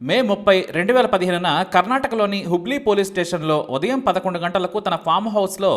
మే ముప్పై రెండు వేల పదిహేనున కర్ణాటకలోని హుబ్లీ పోలీస్ స్టేషన్లో ఉదయం పదకొండు గంటలకు తన ఫామ్ హౌస్లో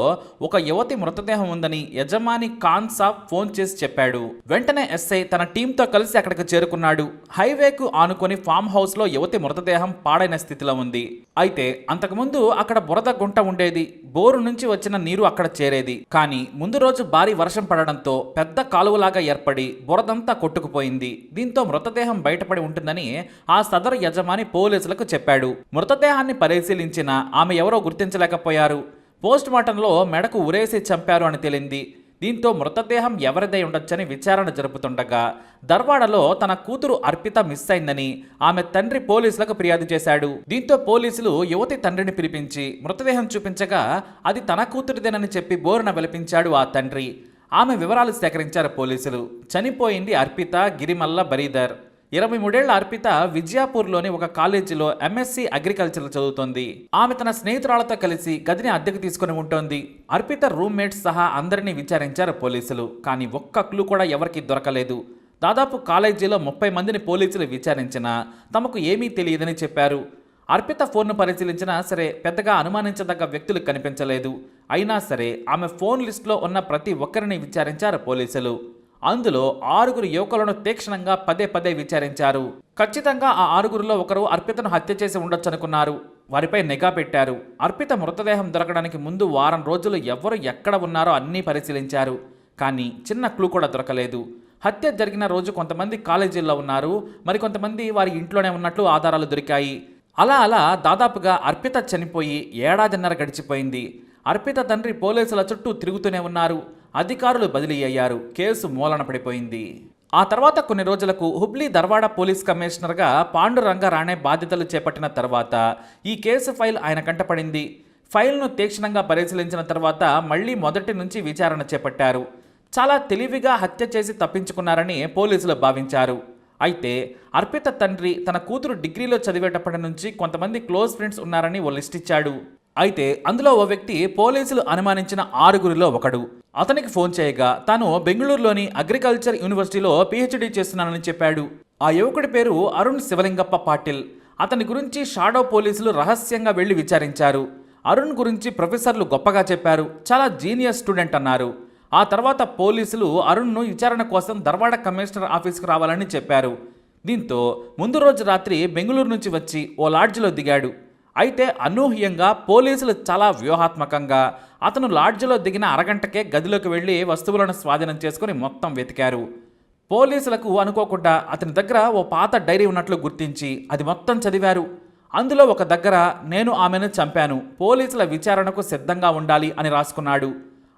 ఒక యువతి మృతదేహం ఉందని యజమాని ఖాన్ సాబ్ ఫోన్ చేసి చెప్పాడు. వెంటనే ఎస్ఐ తన టీంతో కలిసి అక్కడికి చేరుకున్నాడు. హైవేకు ఆనుకొని ఫామ్ హౌస్లో యువతి మృతదేహం పాడైన స్థితిలో ఉంది. అయితే అంతకుముందు అక్కడ బురద గుంట ఉండేది. బోరు నుంచి వచ్చిన నీరు అక్కడ చేరేది. కానీ ముందు రోజు భారీ వర్షం పడడంతో పెద్ద కాలువలాగా ఏర్పడి బురదంతా కొట్టుకుపోయింది. దీంతో మృతదేహం బయటపడి ఉంటుందని ఆ సదరు యజమాని పోలీసులకు చెప్పాడు. మృతదేహాన్ని పరిశీలించిన ఆమె ఎవరో గుర్తించలేకపోయారు. పోస్ట్ మార్టంలో మెడకు ఉరేసి చంపారు అని తేలింది. దీంతో మృతదేహం ఎవరిదై ఉండొచ్చని విచారణ జరుపుతుండగా దర్వాడలో తన కూతురు అర్పిత మిస్ అయిందని ఆమె తండ్రి పోలీసులకు ఫిర్యాదు చేశాడు. దీంతో పోలీసులు యువతి తండ్రిని పిలిపించి మృతదేహం చూపించగా అది తన కూతురిదేనని చెప్పి బోరున వెలిపించాడు ఆ తండ్రి. ఆమె వివరాలు సేకరించారు పోలీసులు. చనిపోయింది అర్పిత గిరిమల్ల బరీదర్. ఇరవై మూడేళ్ళ అర్పిత విజయాపూర్లోని ఒక కాలేజీలో ఎంఎస్సి అగ్రికల్చర్ చదువుతోంది. ఆమె తన స్నేహితురాలతో కలిసి గదిని అద్దెకు తీసుకుని ఉంటోంది. అర్పిత రూమ్మేట్స్ సహా అందరినీ విచారించారు పోలీసులు కానీ ఒక్క క్లూ కూడా ఎవరికీ దొరకలేదు. దాదాపు కాలేజీలో ముప్పై మందిని పోలీసులు విచారించినా తమకు ఏమీ తెలియదని చెప్పారు. అర్పిత ఫోన్ను పరిశీలించినా సరే పెద్దగా అనుమానించదగ్గ వ్యక్తులు కనిపించలేదు. అయినా సరే ఆమె ఫోన్ లిస్టులో ఉన్న ప్రతి ఒక్కరిని విచారించారు పోలీసులు. అందులో ఆరుగురు యువకులను తీక్షణంగా పదే పదే విచారించారు. ఖచ్చితంగా ఆ ఆరుగురిలో ఒకరు అర్పితను హత్య చేసి ఉండొచ్చనుకున్నారు. వారిపై నిఘా పెట్టారు. అర్పిత మృతదేహం దొరకడానికి ముందు వారం రోజులు ఎవరు ఎక్కడ ఉన్నారో అన్నీ పరిశీలించారు. కానీ చిన్న క్లూ కూడా దొరకలేదు. హత్య జరిగిన రోజు కొంతమంది కాలేజీల్లో ఉన్నారు. మరికొంతమంది వారి ఇంట్లోనే ఉన్నట్లు ఆధారాలు దొరికాయి. అలా అలా దాదాపుగా అర్పిత చనిపోయి ఏడాదిన్నర గడిచిపోయింది. అర్పిత తండ్రి పోలీసుల చుట్టూ తిరుగుతూనే ఉన్నారు. అధికారులు బదిలీ అయ్యారు. కేసు మూలన పడిపోయింది. ఆ తర్వాత కొన్ని రోజులకు హుబ్లీ దర్వాడ పోలీస్ కమిషనర్గా పాండురంగ రాణే బాధ్యతలు చేపట్టిన తర్వాత ఈ కేసు ఫైల్ ఆయన కంటపడింది. ఫైల్ను తీక్షణంగా పరిశీలించిన తర్వాత మళ్ళీ మొదటి నుంచి విచారణ చేపట్టారు. చాలా తెలివిగా హత్య చేసి తప్పించుకున్నారని పోలీసులు భావించారు. అయితే అర్పిత తండ్రి తన కూతురు డిగ్రీలో చదివేటప్పటి నుంచి కొంతమంది క్లోజ్ ఫ్రెండ్స్ ఉన్నారని ఓ లిస్ట్ ఇచ్చాడు. అయితే అందులో ఓ వ్యక్తి పోలీసులు అనుమానించిన ఆరుగురిలో ఒకడు. అతనికి ఫోన్ చేయగా తాను బెంగళూరులోని అగ్రికల్చర్ యూనివర్సిటీలో పిహెచ్డీ చేస్తున్నానని చెప్పాడు. ఆ యువకుడి పేరు అరుణ్ శివలింగప్ప పాటిల్. అతని గురించి షాడో పోలీసులు రహస్యంగా వెళ్ళి విచారించారు. అరుణ్ గురించి ప్రొఫెసర్లు గొప్పగా చెప్పారు. చాలా జీనియస్ స్టూడెంట్ అన్నారు. ఆ తర్వాత పోలీసులు అరుణ్ను విచారణ కోసం ధర్వాడ కమిషనర్ ఆఫీస్కు రావాలని చెప్పారు. దీంతో ముందు రోజు రాత్రి బెంగళూరు నుంచి వచ్చి ఓ లాడ్జిలో దిగాడు. అయితే అనూహ్యంగా పోలీసులు చాలా వ్యూహాత్మకంగా అతను లాడ్జిలో దిగిన అరగంటకే గదిలోకి వెళ్ళి వస్తువులను స్వాధీనం చేసుకుని మొత్తం వెతికారు. పోలీసులకు అనుకోకుండా అతని దగ్గర ఓ పాత డైరీ ఉన్నట్లు గుర్తించి అది మొత్తం చదివారు. అందులో ఒక దగ్గర నేను ఆమెను చంపాను పోలీసుల విచారణకు సిద్ధంగా ఉండాలి అని రాసుకున్నాడు.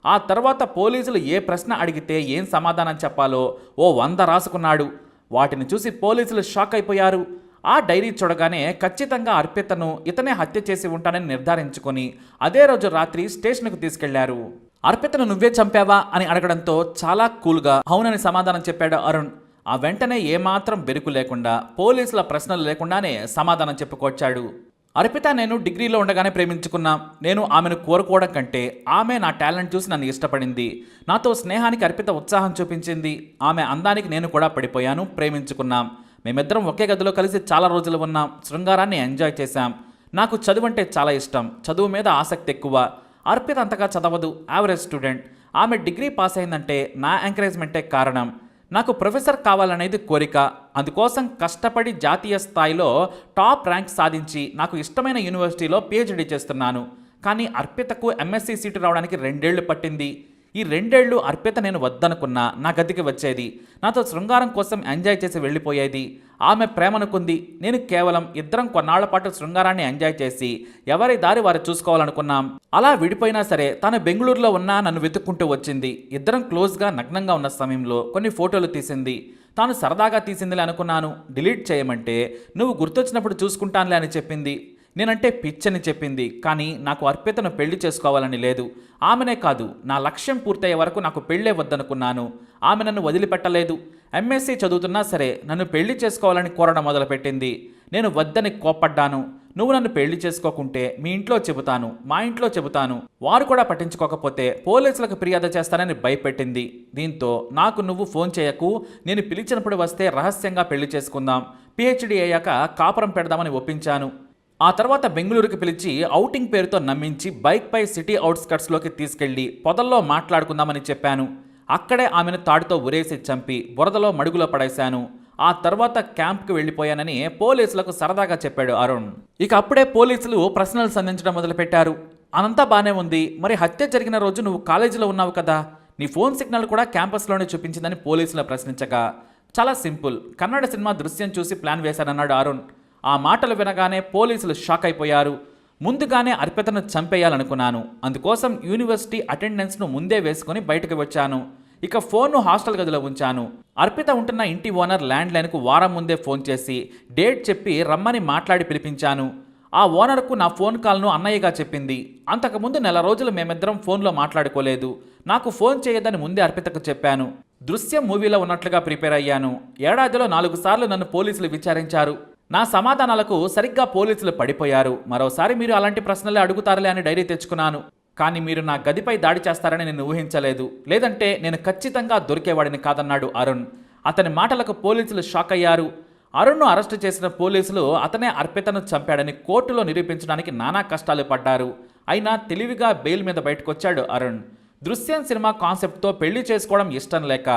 ఆ తర్వాత పోలీసులు ఏ ప్రశ్న అడిగితే ఏం సమాధానం చెప్పాలో ఓ వంద రాసుకున్నాడు. వాటిని చూసి పోలీసులు షాక్ అయిపోయారు. ఆ డైరీ చూడగానే ఖచ్చితంగా అర్పితను ఇతనే హత్య చేసి ఉంటానని నిర్ధారించుకొని అదే రోజు రాత్రి స్టేషన్కు తీసుకెళ్ళారు. అర్పితను నువ్వే చంపావా? అని అడగడంతో చాలా కూల్గా అవునని సమాధానం చెప్పాడు అరుణ్. ఆ వెంటనే ఏమాత్రం బెరుకు లేకుండా పోలీసుల ప్రశ్నలు లేకుండానే సమాధానం చెప్పుకొచ్చాడు. అర్పిత నేను డిగ్రీలో ఉండగానే ప్రేమించుకున్నాం. నేను ఆమెను కోరుకోవడం కంటే ఆమె నా టాలెంట్ చూసి నన్ను ఇష్టపడింది. నాతో స్నేహానికి అర్పిత ఉత్సాహం చూపించింది. ఆమె అందానికి నేను కూడా పడిపోయాను ప్రేమించుకున్నాం. మేమిద్దరం ఒకే గదిలో కలిసి చాలా రోజులు ఉన్నాం శృంగారాన్ని ఎంజాయ్ చేశాం. నాకు చదువు అంటే చాలా ఇష్టం. చదువు మీద ఆసక్తి ఎక్కువ. అర్పిత అంతగా చదవదు. యావరేజ్ స్టూడెంట్ ఆమె డిగ్రీ పాస్ అయిందంటే నా ఎంకరేజ్మెంటే కారణం. నాకు ప్రొఫెసర్ కావాలనేది కోరిక. అందుకోసం కష్టపడి జాతీయ స్థాయిలో టాప్ ర్యాంక్ సాధించి నాకు ఇష్టమైన యూనివర్సిటీలో పిహెచ్డీ చేస్తున్నాను. కానీ అర్పితకు ఎంఎస్సి సీటు రావడానికి రెండేళ్ళు పట్టింది. ఈ రెండేళ్ళు అర్పిత నేను వద్దనుకున్నా నా గదికి వచ్చేది. నాతో శృంగారం కోసం ఎంజాయ్ చేసి వెళ్ళిపోయేది. ఆమె ప్రేమనుకుంది నేను కేవలం ఇద్దరం కొన్నాళ్ళ పాటు శృంగారాన్ని ఎంజాయ్ చేసి ఎవరి దారి వారు చూసుకోవాలనుకున్నాం. అలా విడిపోయినా సరే తను బెంగళూరులో ఉన్నా నన్ను వెతుక్కుంటూ వచ్చింది. ఇద్దరం క్లోజ్గా నగ్నంగా ఉన్న సమయంలో కొన్ని ఫోటోలు తీసింది. తాను సరదాగా తీసిందిలే అనుకున్నాను. డిలీట్ చేయమంటే నువ్వు గుర్తొచ్చినప్పుడు చూసుకుంటానులే అని చెప్పింది. నేనంటే పిచ్చని చెప్పింది కానీ నాకు అర్పితను పెళ్ళి చేసుకోవాలని లేదు. ఆమెనే కాదు నా లక్ష్యం పూర్తయ్యే వరకు నాకు పెళ్ళే వద్దనుకున్నాను. ఆమె నన్ను వదిలిపెట్టలేదు. ఎంఎస్సీ చదువుతున్నా సరే నన్ను పెళ్ళి చేసుకోవాలని కోరడం మొదలుపెట్టింది. నేను వద్దని కోప్పడ్డాను. నువ్వు నన్ను పెళ్ళి చేసుకోకుంటే మీ ఇంట్లో చెబుతాను మా ఇంట్లో చెబుతాను. వారు కూడా పట్టించుకోకపోతే పోలీసులకు ఫిర్యాదు చేస్తానని భయపెట్టింది. దీంతో నాకు నువ్వు ఫోన్ చేయకు నేను పిలిచినప్పుడు వస్తే రహస్యంగా పెళ్ళి చేసుకుందాం. పిహెచ్డి అయ్యాక కాపురం పెడదామని ఒప్పించాను. ఆ తర్వాత బెంగళూరుకి పిలిచి ఔటింగ్ పేరుతో నమ్మించి బైక్పై సిటీ అవుట్స్కట్స్లోకి తీసుకెళ్ళి పొదల్లో మాట్లాడుకుందామని చెప్పాను. అక్కడే ఆమెను తాడుతో ఉరేసి చంపి బురదలో మడుగులో పడేశాను. ఆ తర్వాత క్యాంప్కి వెళ్ళిపోయానని పోలీసులకు సరదాగా చెప్పాడు అరుణ్. ఇక అప్పుడే పోలీసులు ప్రశ్నలు సంధించడం మొదలుపెట్టారు. అనంతా బానే ఉంది. మరి హత్య జరిగిన రోజు నువ్వు కాలేజీలో ఉన్నావు కదా? నీ ఫోన్ సిగ్నల్ కూడా క్యాంపస్లోనే చూపించిందని పోలీసులు ప్రశ్నించగా. చాలా సింపుల్. కన్నడ సినిమా దృశ్యం చూసి ప్లాన్ వేశానన్నాడు అరుణ్. ఆ మాటలు వినగానే పోలీసులు షాక్ అయిపోయారు. ముందుగానే అర్పితను చంపేయాలనుకున్నాను. అందుకోసం యూనివర్సిటీ అటెండెన్స్ను ముందే వేసుకుని బయటకు వచ్చాను. ఇక ఫోన్ను హాస్టల్ గదిలో ఉంచాను. అర్పిత ఉంటున్న ఇంటి ఓనర్ ల్యాండ్ లైన్కు వారం ముందే ఫోన్ చేసి డేట్ చెప్పి రమ్మని మాట్లాడి పిలిపించాను. ఆ ఓనర్కు నా ఫోన్ కాల్ను అన్నయ్యగా చెప్పింది. అంతకుముందు నెల రోజులు మేమిద్దరం ఫోన్లో మాట్లాడుకోలేదు. నాకు ఫోన్ చేయదని ముందే అర్పితకు చెప్పాను. దృశ్యం మూవీలో ఉన్నట్లుగా ప్రిపేర్ అయ్యాను. ఏడాదిలో నాలుగు సార్లు నన్ను పోలీసులు విచారించారు. నా సమాధానాలకు సరిగ్గా పోలీసులు పడిపోయారు. మరోసారి మీరు అలాంటి ప్రశ్నలే అడుగుతారులే అని డైరీ తెచ్చుకున్నాను. కానీ మీరు నా గదిపై దాడి చేస్తారని నేను ఊహించలేదు. లేదంటే నేను ఖచ్చితంగా దొరికేవాడిని కాదన్నాడు అరుణ్. అతని మాటలకు పోలీసులు షాక్ అయ్యారు. అరుణ్ను అరెస్టు చేసిన పోలీసులు అతనే అర్పితను చంపాడని కోర్టులో నిరూపించడానికి నానా కష్టాలు పడ్డారు. అయినా తెలివిగా బెయిల్ మీద బయటకొచ్చాడు అరుణ్. దృశ్యం సినిమా కాన్సెప్ట్తో పెళ్ళి చేసుకోవడం ఇష్టం లేక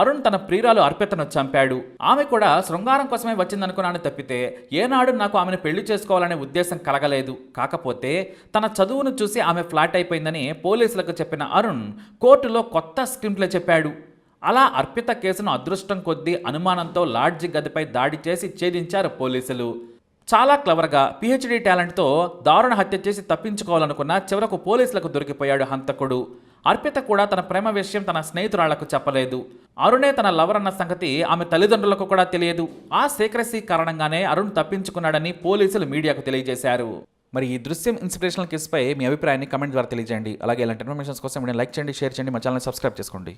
అరుణ్ తన ప్రియురాలు అర్పితను చంపాడు. ఆమె కూడా శృంగారం కోసమే వచ్చిందనుకున్నాను తప్పితే ఏనాడు నాకు ఆమెను పెళ్ళి చేసుకోవాలనే ఉద్దేశం కలగలేదు. కాకపోతే తన చదువును చూసి ఆమె ఫ్లాట్ అయిపోయిందని పోలీసులకు చెప్పిన అరుణ్ కోర్టులో కొత్త స్క్రిప్ట్లే చెప్పాడు. అలా అర్పిత కేసును అదృష్టం కొద్దీ అనుమానంతో లాడ్జి గదిపై దాడి చేసి ఛేదించారు పోలీసులు. చాలా క్లవర్గా పిహెచ్డి టాలెంట్తో దారుణ హత్య చేసి తప్పించుకోవాలనుకున్న చివరకు పోలీసులకు దొరికిపోయాడు హంతకుడు. అర్పిత కూడా తన ప్రేమ విషయం తన స్నేహితురాళ్ళకు చెప్పలేదు. అరుణే తన లవర్ అన్న సంగతి ఆమె తల్లిదండ్రులకు కూడా తెలియదు. ఆ సీక్రసీ కారణంగానే అరుణ్ తప్పించుకున్నాడని పోలీసులు మీడియాకు తెలియజేశారు. మరి ఈ దృశ్యం ఇన్స్పిరేషనల్ కేసుపై మీ అభిప్రాయాన్ని కమెంట్ ద్వారా తెలియజేయండి. అలాగే ఇలాంటి ఇన్ఫర్మేషన్స్ కోసం లైక్ చేయండి షేర్ చేయండి మా ఛానల్ సబ్స్క్రైబ్ చేసుకోండి.